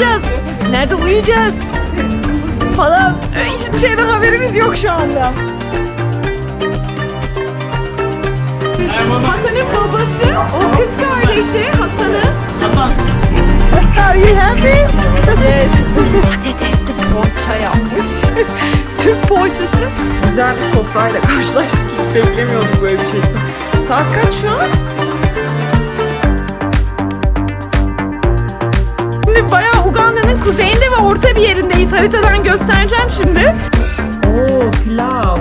yapacağız? Nerede uyuyacağız? Falan. Hiçbir şeyden haberimiz yok şu anda. Hasan'ın babası, o kız kardeşi Hasan'ın. Hasan. Are you happy? Yes. Patatesli poğaça yapmış. Türk poğaçası. Güzel bir sofrayla karşılaştık. Hiç beklemiyordum böyle bir şey. Saat kaç şu an? Şimdi bayağı Uganda'nın kuzeyinde ve orta bir yerindeyiz. Haritadan göstereceğim şimdi. Oh pilav.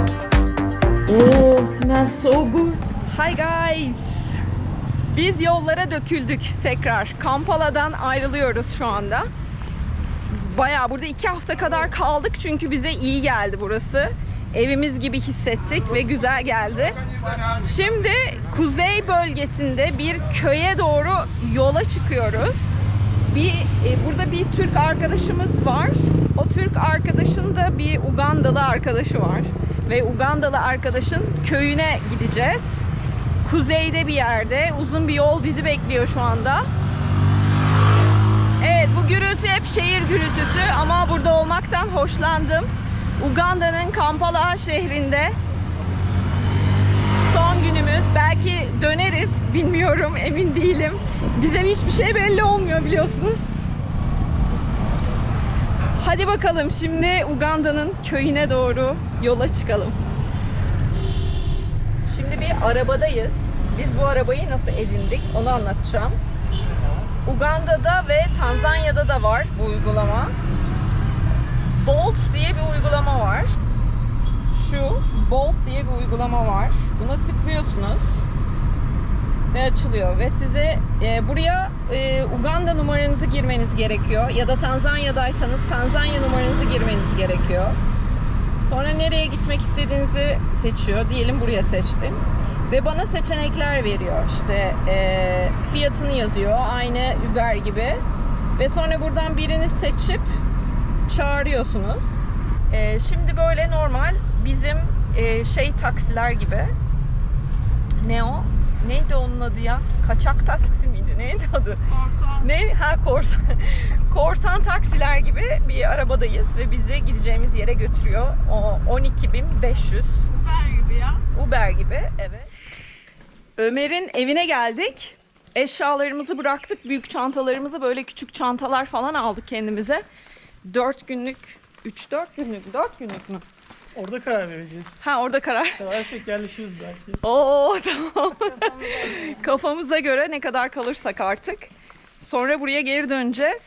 Oh smells so good. Hi guys. Biz yollara döküldük tekrar. Kampala'dan ayrılıyoruz şu anda. Bayağı burada iki hafta kadar kaldık çünkü bize iyi geldi burası. Evimiz gibi hissettik ve güzel geldi. Şimdi kuzey bölgesinde bir köye doğru yola çıkıyoruz. Bir e, burada bir Türk arkadaşımız var. O Türk arkadaşın da bir Ugandalı arkadaşı var ve Ugandalı arkadaşın köyüne gideceğiz. Kuzeyde bir yerde uzun bir yol bizi bekliyor şu anda. Evet bu gürültü hep şehir gürültüsü ama burada olmaktan hoşlandım. Uganda'nın Kampala şehrinde son günümüz. Belki döneriz bilmiyorum emin değilim. Bize hiçbir şey belli olmuyor biliyorsunuz. Hadi bakalım şimdi Uganda'nın köyüne doğru yola çıkalım. Şimdi bir arabadayız. Biz bu arabayı nasıl edindik onu anlatacağım. Uganda'da ve Tanzanya'da da var bu uygulama. Bolt diye bir uygulama var. Şu Bolt diye bir uygulama var. Buna tıklıyorsunuz ve açılıyor ve size e, buraya e, Uganda numaranızı girmeniz gerekiyor ya da Tanzanya'daysanız Tanzanya numaranızı girmeniz gerekiyor. Sonra nereye gitmek istediğinizi seçiyor. Diyelim buraya seçtim. Ve bana seçenekler veriyor. İşte e, fiyatını yazıyor. Aynı Uber gibi. Ve sonra buradan birini seçip çağırıyorsunuz. E, şimdi böyle normal bizim e, şey taksiler gibi. Ne o? Neydi onun adı ya? Kaçak taksi miydi? Neydi adı? Ne? Ha korsan. korsan taksiler gibi bir arabadayız ve bizi gideceğimiz yere götürüyor. O 12.500 Süper gibi ya. Uber gibi. Evet. Ömer'in evine geldik. Eşyalarımızı bıraktık. Büyük çantalarımızı böyle küçük çantalar falan aldık kendimize. 4 günlük, 3-4 günlük, 4 günlük mü? Orada karar vereceğiz. Ha orada karar. Seversek yerleşiriz belki. Oo tamam. Kafamıza göre ne kadar kalırsak artık. Sonra buraya geri döneceğiz.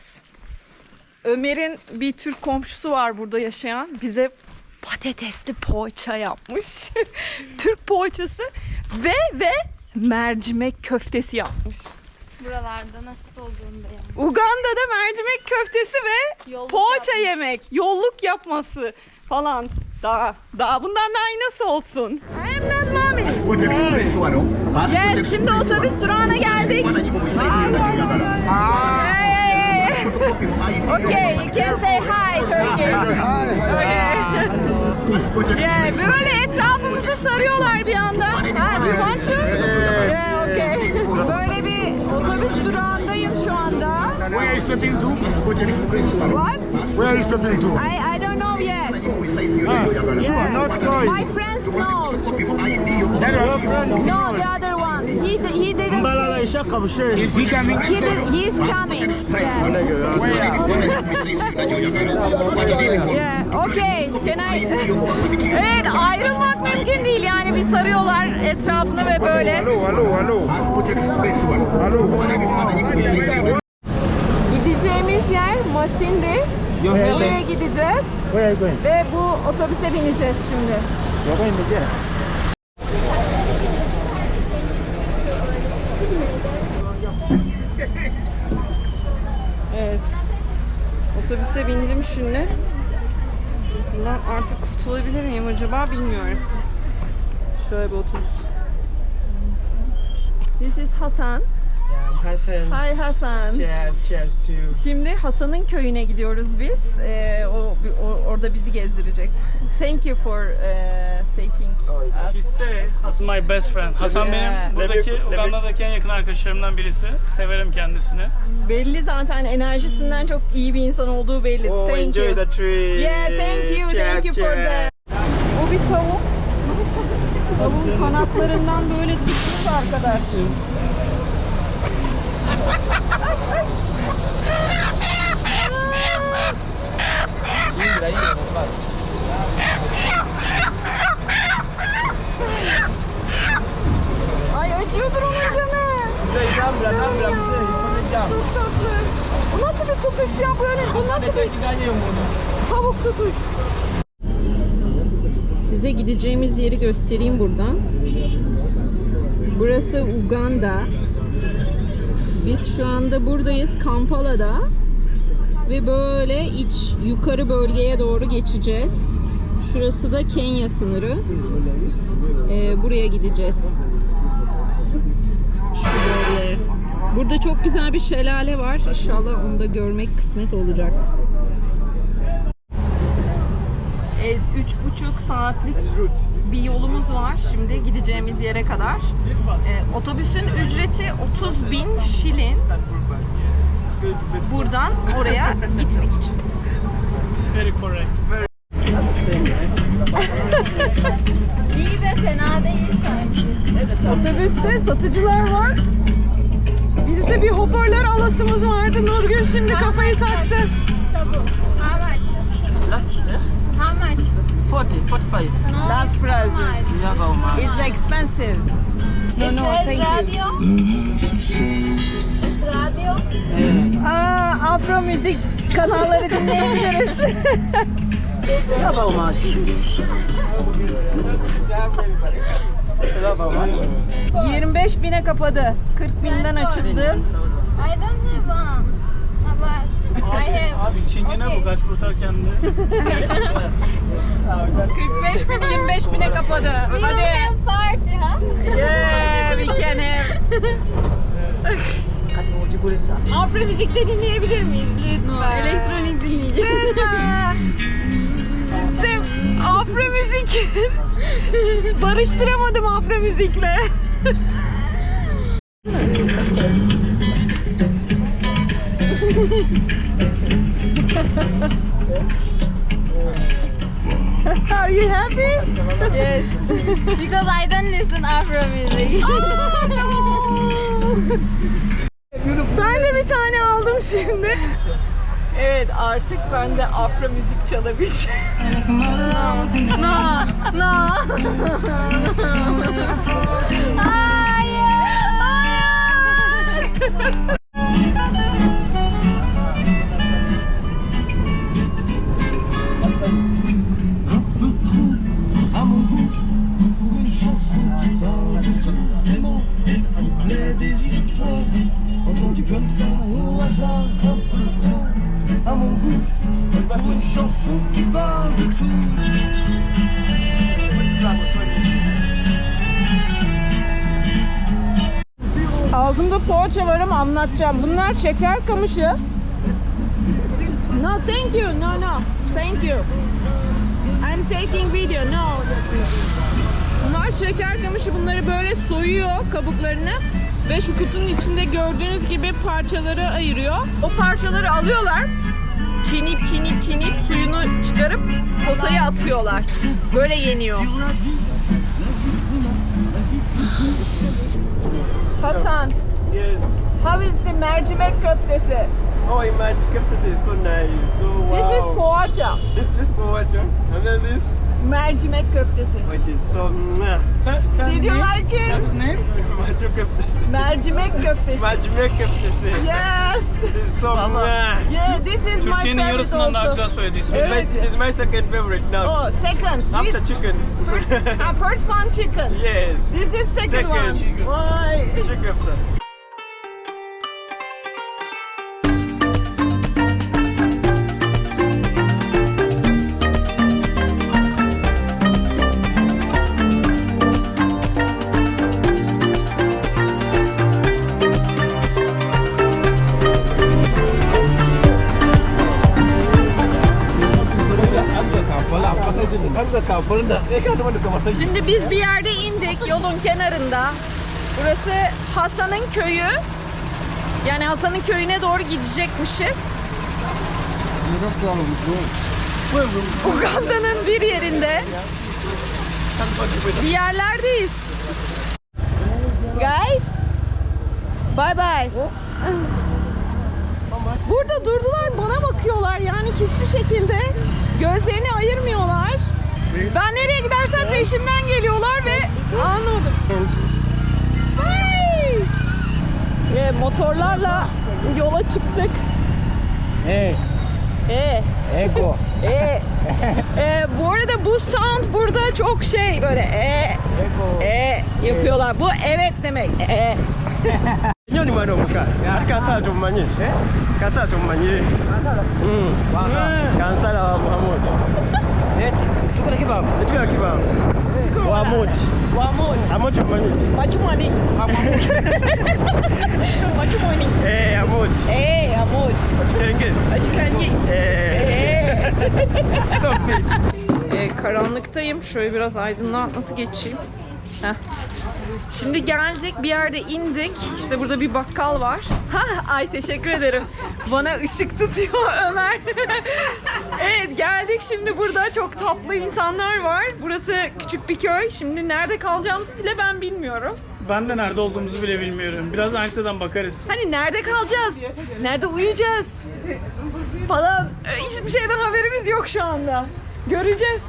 Ömer'in bir Türk komşusu var burada yaşayan. Bize patatesli poğaça yapmış. Türk poğaçası ve ve mercimek köftesi yapmış. Buralarda nasip olduğunda yani. Uganda'da mercimek köftesi ve Yolluk poğaça yapmış. yemek, yolluk yapması falan. Daha, daha bundan daha iyi nasıl olsun? I am not mommy. Yes, şimdi otobüs durağına geldik. Okay, you can say hi Turkey. Yeah, böyle etrafımızı sarıyorlar bir anda. Ha, you want to? Yeah, okay. Böyle bir otobüs durağındayım şu anda. Where are you stepping to? What? Where are you stepping to? I, I don't know yet. Ah, you are not going. My friends knows. Your friend No, the other one. He, he didn't. Is he coming? He did, he's coming. Yeah. Yeah, okay. Can I? evet, ayrılmak mümkün değil yani bir sarıyorlar etrafını ve böyle. Hello, hello, hello. Hello. Gideceğimiz yer Masindi. Oraya gideceğiz Where are you going? ve bu otobüse bineceğiz şimdi. You're going there. Evet. Otobüse bindim şimdi. Bundan artık kurtulabilir miyim acaba bilmiyorum. Şöyle bir otobüs. This is Hasan. Hassan. Hi Hasan. Cheers, cheers to. Şimdi Hasan'ın köyüne gidiyoruz biz. Ee, o, o orada bizi gezdirecek. Thank you for uh, taking us. You say Hasan my best friend. Hasan Yeah. benim buradaki Uganda'daki en yakın arkadaşlarımdan birisi. Severim kendisini. Belli zaten enerjisinden çok iyi bir insan olduğu belli. Oh, thank enjoy you. the tree. Yeah, thank you, Cheers, thank you for cheers. that. O bir tavuk. Tavuğun kanatlarından böyle tutmuş arkadaş. Ay acıyordur onun canı. Çok tatlı. Bu nasıl bir tutuş ya böyle? Bu nasıl bir tavuk tutuş? Size gideceğimiz yeri göstereyim buradan. Burası Uganda. Biz şu anda buradayız Kampala'da. Ve böyle iç yukarı bölgeye doğru geçeceğiz. Şurası da Kenya sınırı. Ee, buraya gideceğiz. Şu bölgeye. Burada çok güzel bir şelale var. İnşallah onu da görmek kısmet olacak. Ez üç buçuk saatlik bir yolumuz var şimdi gideceğimiz yere kadar. Ee, otobüsün ücreti 30 bin şilin. Buradan oraya gitmek için. Very correct. İyi ve fena değil sanki. Otobüste satıcılar var. Bizde bir hoparlör alasımız vardı. Nurgül şimdi kafayı taktı. Tabu. How much? How much? 40, 45. No, it's price. Yeah. It's expensive. No, says thank you. radio. It's radio. Aa, Afro müzik kanalları dinleyebiliriz. Yeah, c'est là, go, man. 25 bine kapadı. 40 binden açıldı. I don't have one. But I have. Abi çingene Okay. bu kaç kurtar kendini. 45 bin 25 bine kapadı. We Hadi. have party, huh? Yeah, we can have. Afro müzik de dinleyebilir miyiz lütfen? elektronik dinleyeceğiz. işte Afro müzik. Barıştıramadım Afro müzikle. You happy? Yes. because I don't listen Afro music. Ben de bir tane aldım şimdi. Evet artık ben de afro müzik çalabileceğim. no, no. Hayır. un mots, des histoires entendues comme ça au hasard à mon goût pour une chanson qui parle de tout. Ağzımda poğaça var ama anlatacağım. Bunlar şeker kamışı. No, thank you. No, no. Thank you. I'm taking video. No. Bunlar şeker kamışı. Bunları böyle soyuyor kabuklarını ve şu kutunun içinde gördüğünüz gibi parçaları ayırıyor. O parçaları alıyorlar. Çiğneyip çiğneyip çiğneyip suyunu çıkarıp posaya atıyorlar. Böyle yeniyor. Hasan, Yes. how is the mercimek köftesi? Oh, imagine this is so nice. So wow. This is poğaça. This this poacher. And then this. Mercimek köftesi. İt is so. Tell, tell Did you like it? Name? Köftesi. Mercimek köftesi. Magic köftesi. Yes. It is so. mwah. Yeah, this is my Türkiye'nin favorite yarısından daha also. güzel söyledi ismini. Evet. It is my second favorite now. Oh, second. After chicken. uh, first one chicken. yes. This is second, Second one. chicken. Vay. Chicken köfte. Kapalı Şimdi biz bir yerde indik yolun kenarında. Burası Hasan'ın köyü. Yani Hasan'ın köyüne doğru gidecekmişiz. Uganda'nın bir yerinde. Bir yerlerdeyiz. Guys. Bye bye. Burada durdular bana bakıyorlar yani hiçbir şekilde gözlerini ayırmıyorlar. Ben nereye gidersem peşimden geliyorlar ve anladım. Hey! Ve motorlarla yola çıktık. Hey, E, Eko. e, e, bu arada bu sound burada çok şey böyle e, e yapıyorlar. Bu evet demek. E. Nnyo ni mwana omuka. Kansala tomumanyi. Kansala tomumanyi. Mm. Kansala wa Muhammad. Chukula kibao. Etuya kibamba. Wa Mot. Vamos. Amot tomumanyi. Machumani. Machumani. Eh, Amot. Eh, amor. Kitenge. Açıkangi. Eh. Stop it. Ee, karanlıktayım. Şöyle biraz aydınlığa nasıl geçeyim? Heh. Şimdi geldik bir yerde indik. İşte burada bir bakkal var. Ha, ay teşekkür ederim. Bana ışık tutuyor Ömer. evet geldik şimdi burada çok tatlı insanlar var. Burası küçük bir köy. Şimdi nerede kalacağımızı bile ben bilmiyorum. Ben de nerede olduğumuzu bile bilmiyorum. Biraz haritadan bakarız. Hani nerede kalacağız? Nerede uyuyacağız? Falan. Hiçbir şeyden haberimiz yok şu anda. Göreceğiz.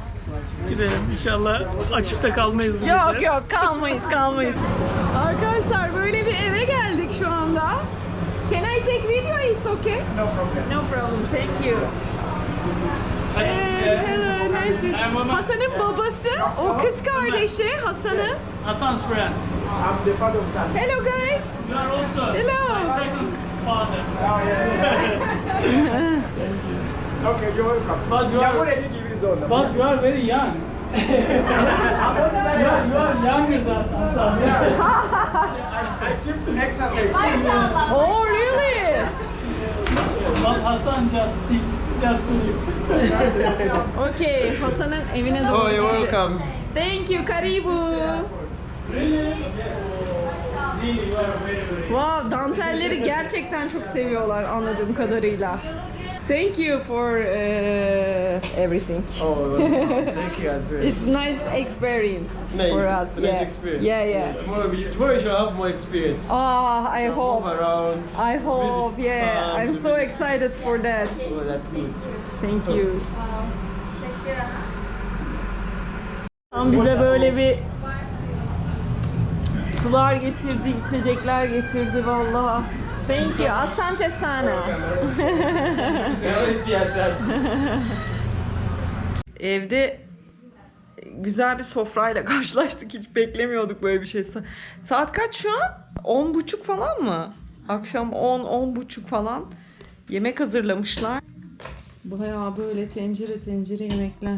Gidelim. İnşallah açıkta kalmayız bu Yok gece. yok kalmayız kalmayız. Arkadaşlar böyle bir eve geldik şu anda. Can I take video? It's okay? No problem. No problem. Thank you. Hey, hello, nice to I'm. Hasan'ın babası, o kız kardeşi Hasan'ın. Hasan's friend. Hello guys. You are also Hello. my second father. Okay, you're welcome. But you are, Zone. but you are very young. you, are, you are younger than Hasan. I keep exercise. Oh really? But Hasan just sits, just sleep. Okay, Hasan'ın evine doğru Oh, you're welcome. Thank you, karibu. Really, you are very, very Wow, dantelleri gerçekten çok seviyorlar anladığım kadarıyla. Thank you for uh, everything. Oh, welcome. thank you as well. It's nice experience Nice. for us. It's a nice yeah. experience. Yeah, yeah. Tomorrow, we, tomorrow you shall have more experience. Ah, I Move hope. around. I hope. visit Yeah, I'm so excited for that. Oh, that's good. Thank you. Tam bize böyle bir sular getirdi, içecekler getirdi vallahi. Thank you. Asante sana. Evde güzel bir sofrayla karşılaştık. Hiç beklemiyorduk böyle bir şey. Sa- Saat kaç şu an? On buçuk falan mı? Akşam on, on buçuk falan. Yemek hazırlamışlar. Bayağı böyle tencere tencere yemekler.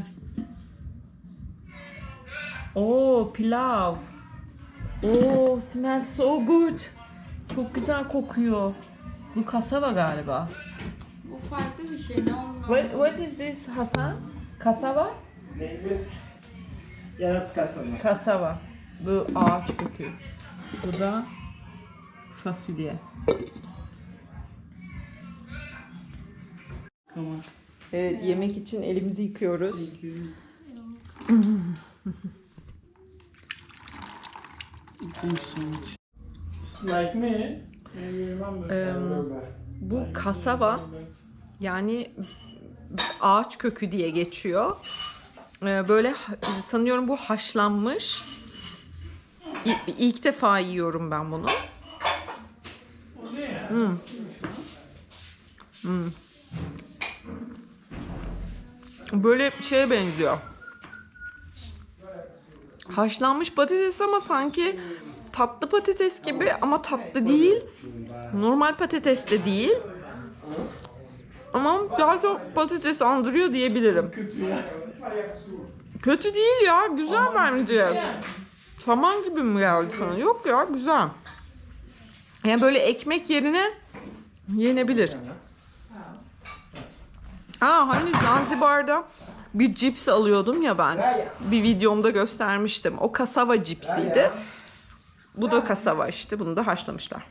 Oo pilav. Oo smells so good. Çok güzel kokuyor. Bu kasava galiba. Bu farklı bir şey ne olmaz. What, what is this Hasan? Kasava? Yeah, that's customer. Kasava. Bu ağaç kökü. Bu da fasulye. Evet yemek için elimizi yıkıyoruz. Thank you so much. Like me. Um, bu kasava yani ağaç kökü diye geçiyor. Ee, Böyle sanıyorum bu haşlanmış. İlk defa yiyorum ben bunu. Hmm. Hmm. Böyle şeye benziyor. Haşlanmış patates ama sanki tatlı patates gibi ama tatlı değil. Normal patates de değil. Ama daha çok patates andırıyor diyebilirim. Kötü değil ya. Güzel bence. Saman gibi mi geldi sana? Yok ya güzel. Yani böyle ekmek yerine yenebilir. Aa hani Zanzibar'da bir cips alıyordum ya ben. Bir videomda göstermiştim. O kasava cipsiydi. Bu da kasava işte. Bunu da haşlamışlar.